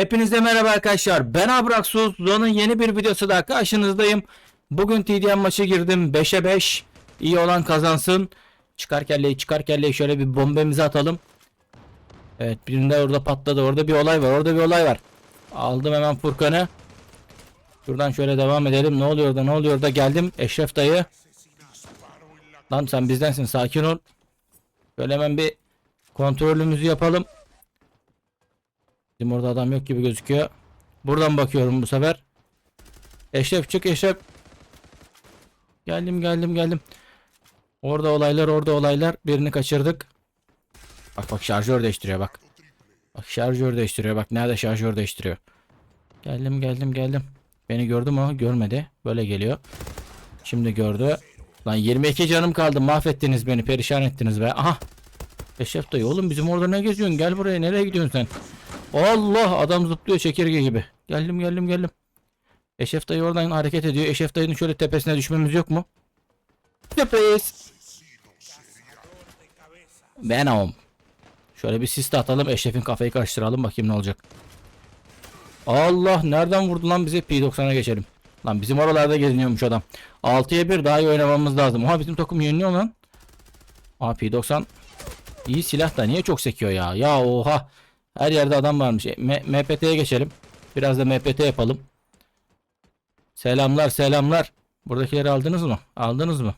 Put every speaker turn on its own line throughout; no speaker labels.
Hepinize merhaba arkadaşlar. Ben Abraksuz. Zon'un yeni bir videosu daha karşınızdayım. Bugün TDM maçı girdim. 5'e 5. İyi olan kazansın. Çıkar kelleyi çıkar kelleyi şöyle bir bombemizi atalım. Evet birinde orada patladı. Orada bir olay var. Orada bir olay var. Aldım hemen Furkan'ı. Şuradan şöyle devam edelim. Ne oluyor da ne oluyor da geldim. Eşref dayı. Lan sen bizdensin sakin ol. Şöyle hemen bir kontrolümüzü yapalım. Bizim orada adam yok gibi gözüküyor. Buradan bakıyorum bu sefer. Eşref çık Eşref. Geldim geldim geldim. Orada olaylar orada olaylar. Birini kaçırdık. Bak bak şarjör değiştiriyor bak. Bak şarjör değiştiriyor bak. Nerede şarjör değiştiriyor. Geldim geldim geldim. Beni gördü mü? Görmedi. Böyle geliyor. Şimdi gördü. Lan 22 canım kaldı. Mahvettiniz beni. Perişan ettiniz be. Aha. Eşref dayı oğlum bizim orada ne geziyorsun? Gel buraya. Nereye gidiyorsun sen? Allah adam zıplıyor çekirge gibi. Geldim geldim geldim. Eşref dayı oradan hareket ediyor. Eşref dayının şöyle tepesine düşmemiz yok mu? Sürpriz. Venom. Şöyle bir sis de atalım. Eşref'in kafayı karıştıralım. Bakayım ne olacak. Allah nereden vurdu lan bize? P90'a geçelim. Lan bizim oralarda geziniyormuş adam. 6'ya 1 daha iyi oynamamız lazım. Oha bizim takım yeniliyor lan. Aa P90 iyi silah da niye çok sekiyor ya? Ya oha. Her yerde adam varmış. E, MPT'ye geçelim. Biraz da MPT yapalım. Selamlar selamlar. Buradakileri aldınız mı? Aldınız mı?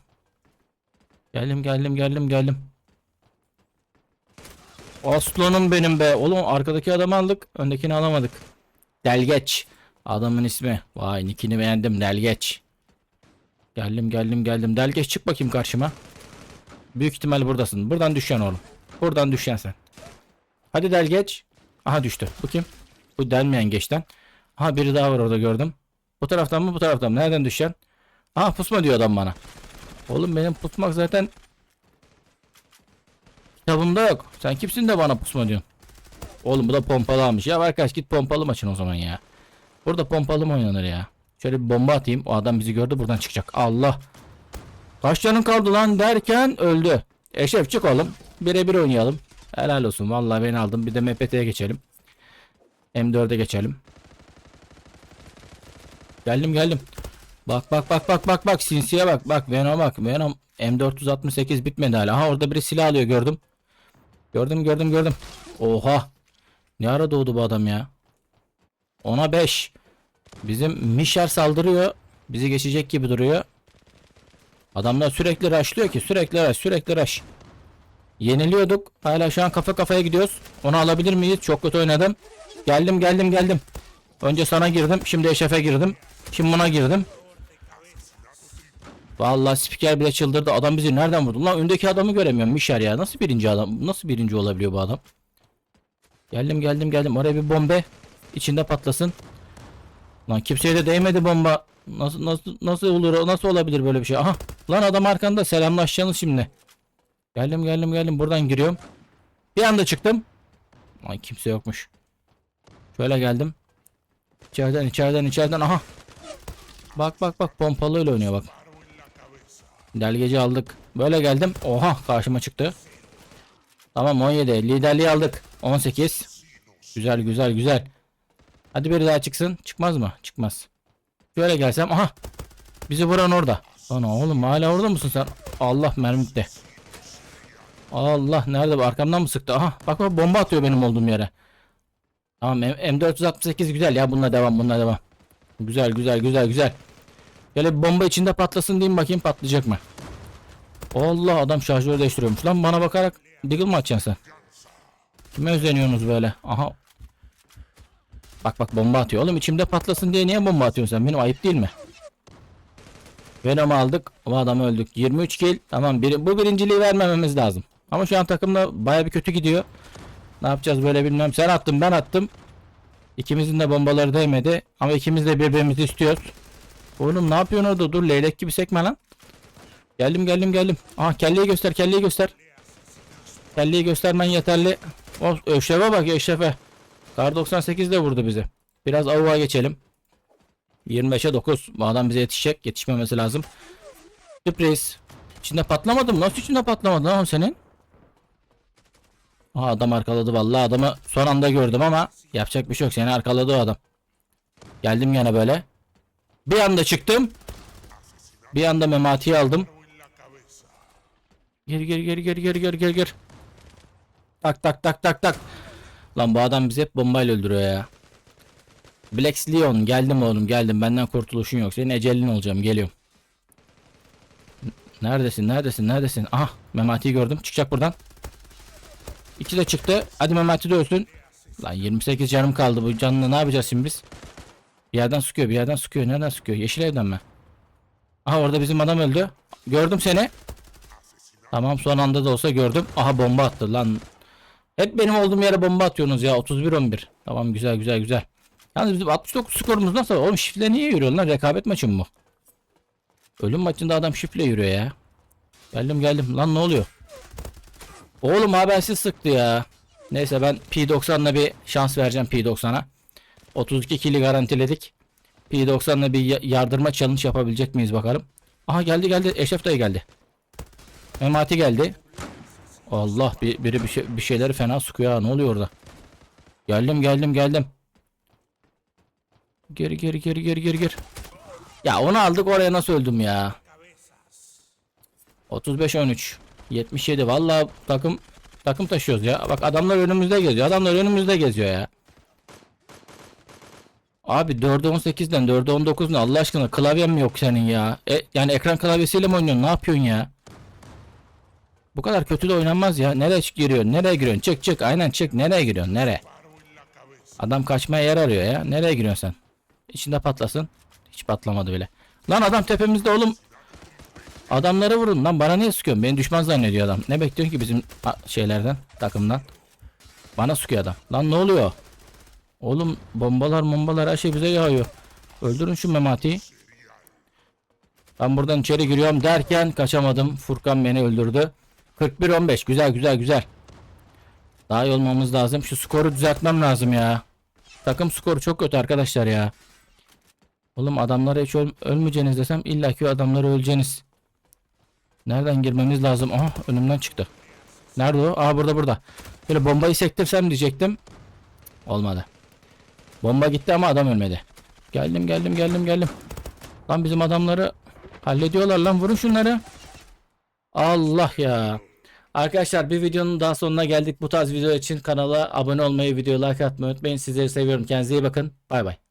Geldim geldim geldim geldim. Aslanım benim be. Oğlum arkadaki adamı aldık. Öndekini alamadık. Delgeç. Adamın ismi. Vay nickini beğendim. Delgeç. Geldim geldim geldim. Delgeç çık bakayım karşıma. Büyük ihtimal buradasın. Buradan düşeceksin oğlum. Buradan düşeceksin sen. Hadi delgeç. Aha düştü. Bu kim? Bu delmeyen geçten. Aha biri daha var orada gördüm. Bu taraftan mı bu taraftan mı? Nereden düşeceksin? Aha pusma diyor adam bana. Oğlum benim pusmak zaten kitabımda yok. Sen kimsin de bana pusma diyorsun. Oğlum bu da pompalı almış. Ya arkadaş git pompalı maçın o zaman ya. Burada pompalı mı oynanır ya? Şöyle bir bomba atayım. O adam bizi gördü buradan çıkacak. Allah. Kaç canın kaldı lan derken öldü. Eşref çık oğlum. Birebir oynayalım. Helal olsun. Vallahi beni aldım. Bir de MPT'ye geçelim. M4'e geçelim. Geldim geldim. Bak bak bak bak bak bak sinsiye bak bak Venom bak Venom M468 bitmedi hala. Aha orada biri silah alıyor gördüm. Gördüm gördüm gördüm. Oha. Ne ara doğdu bu adam ya? Ona 5. Bizim Mişer saldırıyor. Bizi geçecek gibi duruyor. Adamlar sürekli rushlıyor ki sürekli rush sürekli rush. Yeniliyorduk. Hala şu an kafa kafaya gidiyoruz. Onu alabilir miyiz? Çok kötü oynadım. Geldim geldim geldim. Önce sana girdim. Şimdi Eşef'e girdim. Şimdi buna girdim. Vallahi spiker bile çıldırdı. Adam bizi nereden vurdu? Lan öndeki adamı göremiyorum. Mişer ya. Nasıl birinci adam? Nasıl birinci olabiliyor bu adam? Geldim geldim geldim. Oraya bir bombe. içinde patlasın. Lan kimseye de değmedi bomba. Nasıl nasıl nasıl olur? Nasıl olabilir böyle bir şey? Aha. Lan adam arkanda. Selamlaşacaksınız şimdi. Geldim geldim geldim. Buradan giriyorum. Bir anda çıktım. Ay kimse yokmuş. Şöyle geldim. İçeriden içeriden içeriden aha. Bak bak bak pompalıyla oynuyor bak. Delgeci aldık. Böyle geldim. Oha karşıma çıktı. Tamam 17. Liderliği aldık. 18. Güzel güzel güzel. Hadi biri daha çıksın. Çıkmaz mı? Çıkmaz. Şöyle gelsem. Aha. Bizi vuran orada. Ana oğlum hala orada mısın sen? Allah mermi de. Allah nerede bu? Arkamdan mı sıktı? Aha bak bak bomba atıyor benim olduğum yere. Tamam M- M468 güzel ya bununla devam bununla devam. Güzel güzel güzel güzel. Böyle bir bomba içinde patlasın diyeyim bakayım patlayacak mı? Allah adam şarjörü değiştiriyormuş. Lan bana bakarak digil mi açacaksın sen? Kime özeniyorsunuz böyle? Aha. Bak bak bomba atıyor. Oğlum içimde patlasın diye niye bomba atıyorsun sen? Benim ayıp değil mi? Venom'u aldık. O adamı öldük. 23 kill. Tamam bir, bu birinciliği vermememiz lazım. Ama şu an takımda baya bir kötü gidiyor. Ne yapacağız böyle bilmem. Sen attın ben attım. İkimizin de bombaları değmedi. Ama ikimiz de birbirimizi istiyoruz. Oğlum ne yapıyorsun orada? Dur leylek gibi sekme lan. Geldim geldim geldim. Aha kelleyi göster kelleyi göster. Kelleyi göstermen yeterli. O Eşref'e bak Eşref'e. Kar 98 de vurdu bizi. Biraz avuğa geçelim. 25'e 9. Bu adam bize yetişecek. Yetişmemesi lazım. Sürpriz. İçinde patlamadı mı? Nasıl içinde patlamadı lan senin? Aha adam arkaladı vallahi adamı son anda gördüm ama yapacak bir şey yok. Seni arkaladı o adam. Geldim gene böyle. Bir anda çıktım. Bir anda mematiyi aldım. Geri geri geri geri geri geri geri geri. Tak tak tak tak tak. Lan bu adam bizi hep bombayla öldürüyor ya. Black Leon geldim oğlum geldim. Benden kurtuluşun yok. Senin ecelin olacağım. Geliyorum. Neredesin? Neredesin? Neredesin? Aha Memati'yi gördüm. Çıkacak buradan. İki de çıktı. Hadi Memati de ölsün. Lan 28 canım kaldı. Bu canlı ne yapacağız şimdi biz? Bir yerden sıkıyor. Bir yerden sıkıyor. Nereden sıkıyor? Yeşil evden mi? Aha orada bizim adam öldü. Gördüm seni. Tamam son anda da olsa gördüm. Aha bomba attı lan. Hep benim olduğum yere bomba atıyorsunuz ya. 31-11. Tamam güzel güzel güzel. Yalnız bizim 69 skorumuz nasıl? Oğlum şifle niye yürüyorsun lan? Rekabet maçı mı bu? Ölüm maçında adam şifle yürüyor ya. Geldim geldim. Lan ne oluyor? Oğlum habersiz sıktı ya. Neyse ben P90'la bir şans vereceğim P90'a. 32 kili garantiledik. P90'la bir ya- yardırma challenge yapabilecek miyiz bakalım. Aha geldi geldi. Eşref dayı geldi. Memati geldi. Allah bir, biri bir, şey, bir şeyleri fena sıkıyor ha. Ne oluyor orada? Geldim geldim geldim. Geri geri geri geri geri geri. Ya onu aldık oraya nasıl öldüm ya? 35 13 77 vallahi takım takım taşıyoruz ya. Bak adamlar önümüzde geziyor. Adamlar önümüzde geziyor ya. Abi 4'e 18'den 4'e 19 ne Allah aşkına klavyen mi yok senin ya? E, yani ekran klavyesiyle mi oynuyorsun? Ne yapıyorsun ya? Bu kadar kötü de oynanmaz ya. Nereye giriyorsun? Nereye giriyorsun? Çık çık. Aynen çık. Nereye giriyorsun? Nereye? Adam kaçmaya yer arıyor ya. Nereye giriyorsun sen? İçinde patlasın. Hiç patlamadı bile. Lan adam tepemizde oğlum. Adamları vurun lan. Bana niye sıkıyorsun? Beni düşman zannediyor adam. Ne bekliyorsun ki bizim şeylerden, takımdan? Bana sıkıyor adam. Lan ne oluyor? Oğlum bombalar bombalar her şey bize yağıyor. Öldürün şu Memati'yi. Ben buradan içeri giriyorum derken kaçamadım. Furkan beni öldürdü. 41-15 güzel güzel güzel. Daha iyi olmamız lazım. Şu skoru düzeltmem lazım ya. Takım skoru çok kötü arkadaşlar ya. Oğlum adamlara hiç öl- ölmeyeceğiniz desem illaki o adamları öleceğiniz. Nereden girmemiz lazım? Aha önümden çıktı. Nerede o? Aa burada burada. Böyle bombayı sektirsem diyecektim. Olmadı. Bomba gitti ama adam ölmedi. Geldim geldim geldim geldim. Lan bizim adamları hallediyorlar lan vurun şunları. Allah ya. Arkadaşlar bir videonun daha sonuna geldik. Bu tarz video için kanala abone olmayı, video like atmayı unutmayın. Sizleri seviyorum. Kendinize iyi bakın. Bay bay.